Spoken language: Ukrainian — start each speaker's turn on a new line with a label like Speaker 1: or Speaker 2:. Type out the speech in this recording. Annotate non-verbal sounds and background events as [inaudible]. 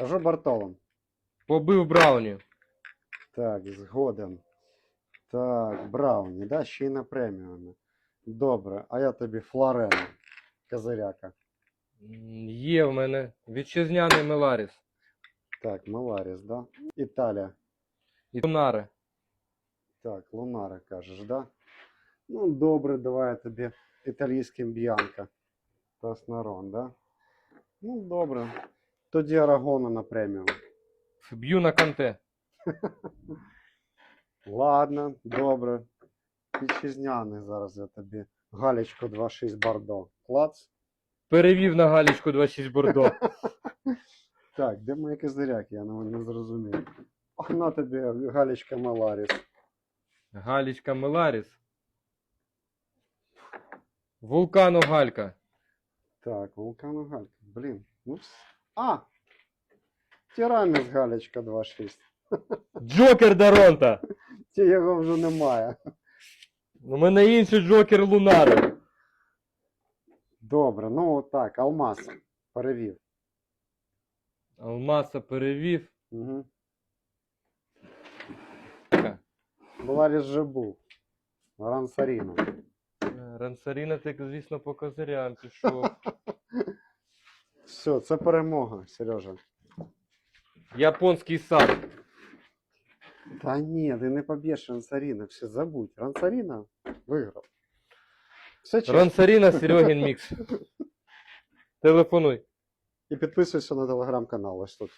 Speaker 1: Кажу Бартолом.
Speaker 2: Побив Брауні.
Speaker 1: Так, згоден. Так, Брауні, да, ще й на преміумі. Добре, а я тобі Флорена, Козиряка.
Speaker 2: Є в мене вітчизняний Меларіс.
Speaker 1: Так, Маларіс, да? Італія.
Speaker 2: І Тунари.
Speaker 1: Так, Лунари кажеш, да? Ну, добре, давай я тобі італійським Б'янка. Таснарон, да? Ну, добре. Тоді Арагона на преміум.
Speaker 2: Б'ю на канте. [laughs]
Speaker 1: Ладно, добре. Вітчизняний зараз я тобі. Галічко 2.6 Бордо. Клац.
Speaker 2: Перевів на галічку 26 Бордо. [laughs]
Speaker 1: Так, де мої козиряки? Я не, зрозумів. На тобі Галічка Маларіс.
Speaker 2: Галічка Меларіс. Вулкану Галька.
Speaker 1: Так, Вулкану Галька. Блін. Ну, вс- а! Тіраміс Галічка 2.6.
Speaker 2: Джокер Даронта.
Speaker 1: Ті його вже немає.
Speaker 2: У мене інший Джокер Лунари.
Speaker 1: Добре, ну так, Алмаз. Перевів.
Speaker 2: Алмаса перевів.
Speaker 1: Угу. Маларіс вже був.
Speaker 2: Е, Рансаріна, ти, звісно, по козирям пішов. [laughs]
Speaker 1: Все, це перемога, Сережа.
Speaker 2: Японський сад.
Speaker 1: Та ні, ти не поб'єш Рансаріна, все забудь. Рансаріна виграв. Все чесно.
Speaker 2: Рансаріна [laughs] Серегін Мікс. Телефонуй.
Speaker 1: І підписуйся на телеграм-канал ось тут.